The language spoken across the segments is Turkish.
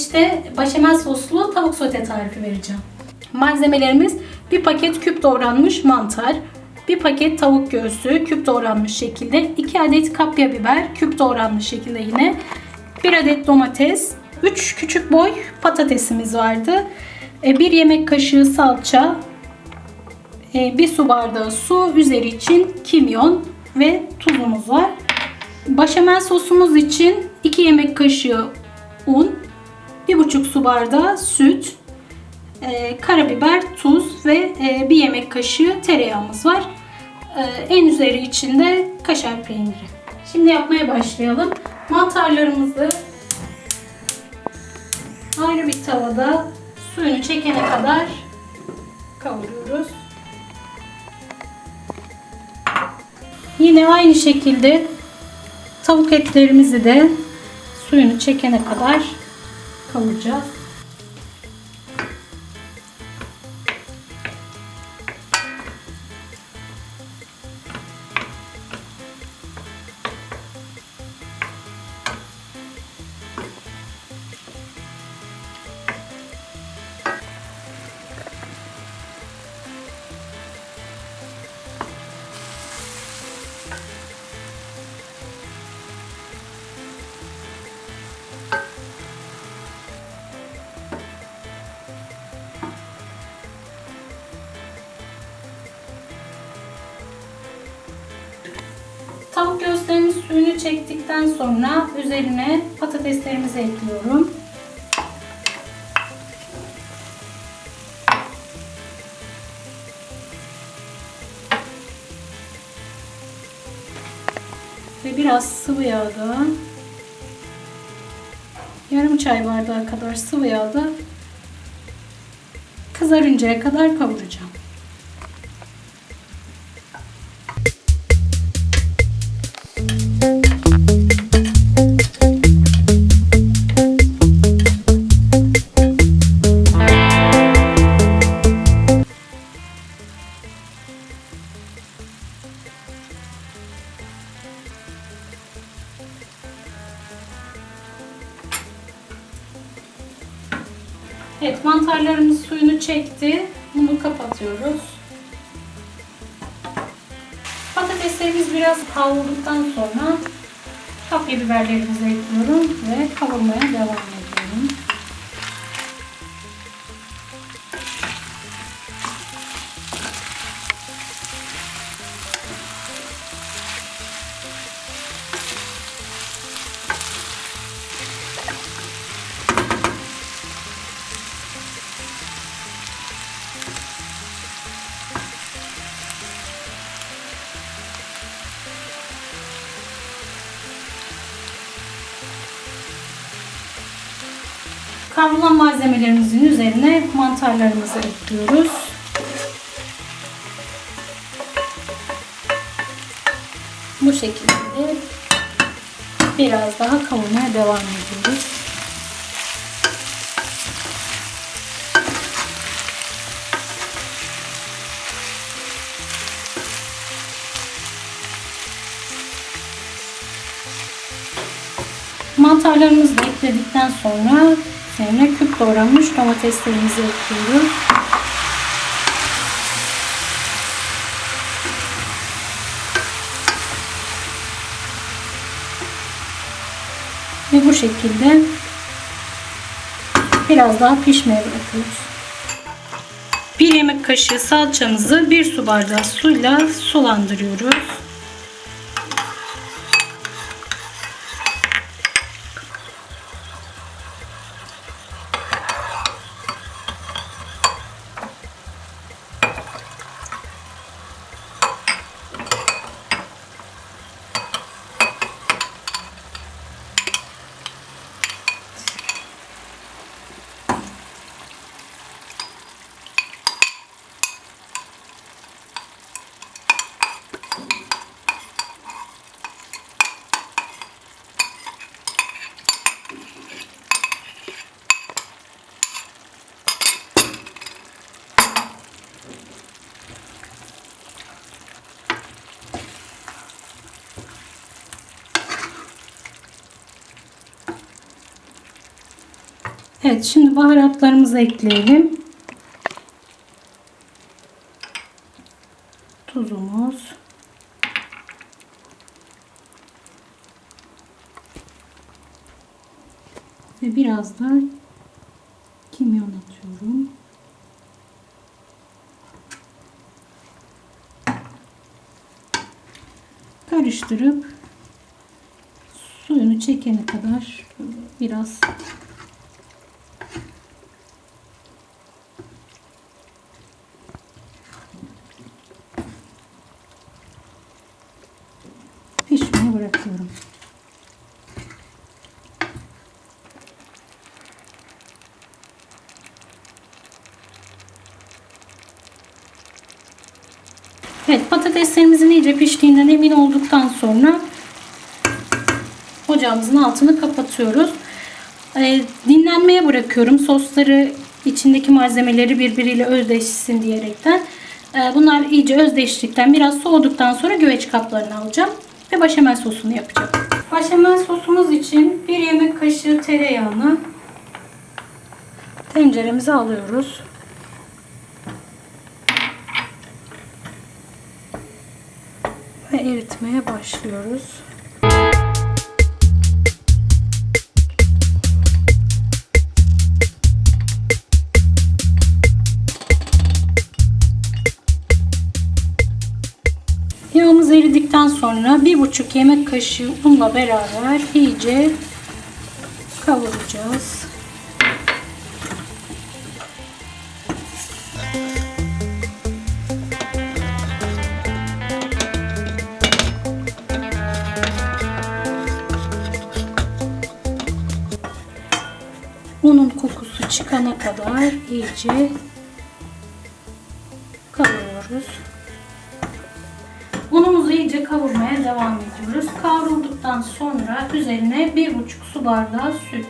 süreçte başamel soslu tavuk sote tarifi vereceğim. Malzemelerimiz bir paket küp doğranmış mantar, bir paket tavuk göğsü küp doğranmış şekilde, 2 adet kapya biber küp doğranmış şekilde yine, 1 adet domates, 3 küçük boy patatesimiz vardı. 1 yemek kaşığı salça, 1 su bardağı su, üzeri için kimyon ve tuzumuz var. Başamel sosumuz için 2 yemek kaşığı un, 1,5 su bardağı süt, e, karabiber, tuz ve e, 1 yemek kaşığı tereyağımız var. E, en üzeri için de kaşar peyniri. Şimdi yapmaya başlayalım. Mantarlarımızı ayrı bir tavada suyunu çekene kadar kavuruyoruz. Yine aynı şekilde tavuk etlerimizi de suyunu çekene kadar kavuracağız. Tavuk göğüslerimiz suyunu çektikten sonra üzerine patateslerimizi ekliyorum. Ve biraz sıvı yağda yarım çay bardağı kadar sıvı yağda kızarıncaya kadar kavuracağım. Biraz kavrulduktan sonra kapya biberlerimizi ekliyorum ve kavurmaya devam ediyorum. Kavrulan malzemelerimizin üzerine mantarlarımızı ekliyoruz. Bu şekilde biraz daha kavurmaya devam ediyoruz. Mantarlarımızı ekledikten sonra üzerine küp doğranmış domateslerimizi ekliyoruz. Ve bu şekilde biraz daha pişmeye bırakıyoruz. Bir yemek kaşığı salçamızı bir su bardağı suyla sulandırıyoruz. Evet şimdi baharatlarımızı ekleyelim. Tuzumuz. Ve biraz da kimyon atıyorum. Karıştırıp suyunu çekene kadar biraz pişmeye bırakıyorum. Evet patateslerimizin iyice piştiğinden emin olduktan sonra ocağımızın altını kapatıyoruz. Ee, dinlenmeye bırakıyorum. Sosları içindeki malzemeleri birbiriyle özdeşsin diyerekten. Ee, bunlar iyice özdeştikten biraz soğuduktan sonra güveç kaplarına alacağım ve başamel sosunu yapacağım. Başamel sosumuz için bir yemek kaşığı tereyağını tenceremize alıyoruz. ve eritmeye başlıyoruz. Sonra bir buçuk yemek kaşığı unla beraber iyice kavuracağız. Unun kokusu çıkana kadar iyice kavuruyoruz. Unumuzu iyice kavurmaya devam ediyoruz. Kavrulduktan sonra üzerine bir buçuk su bardağı süt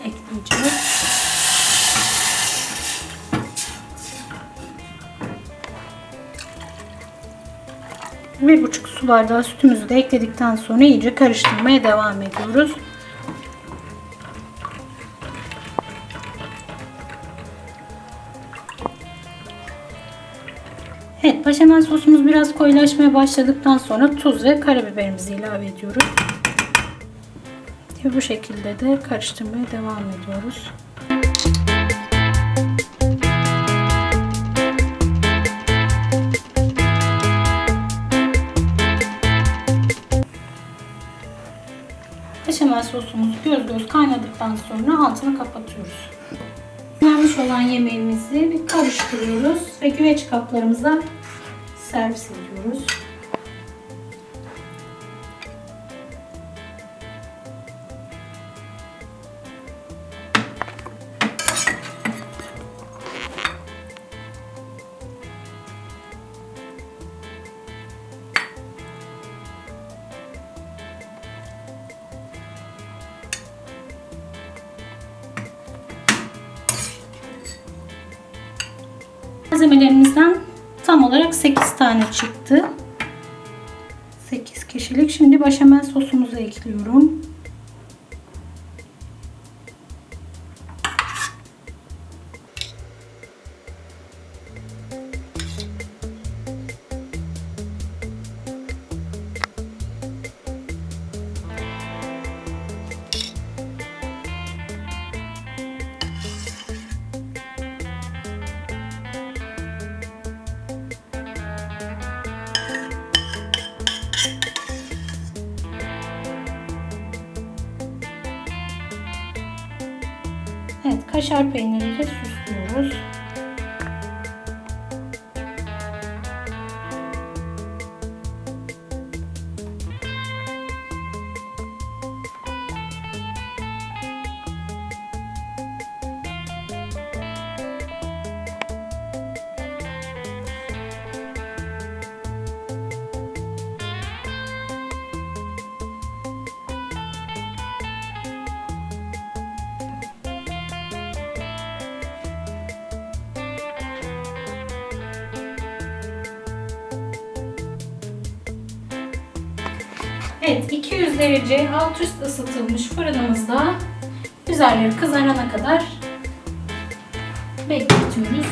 ekleyeceğiz. Bir buçuk su bardağı sütümüzü de ekledikten sonra iyice karıştırmaya devam ediyoruz. Evet, başamel sosumuz biraz koyulaşmaya başladıktan sonra tuz ve karabiberimizi ilave ediyoruz. Ve bu şekilde de karıştırmaya devam ediyoruz. Başamel sosumuz göz göz kaynadıktan sonra altını kapatıyoruz. Vermiş olan yemeğimizi karıştırıyoruz ve güveç kaplarımıza servis ediyoruz. Malzemelerimizden tam olarak 8 tane çıktı. 8 kişilik. Şimdi başamel sosumuzu ekliyorum. Evet, kaşar peyniriyle süslüyoruz. Evet 200 derece alt üst ısıtılmış fırınımızda üzerleri kızarana kadar bekletiyoruz.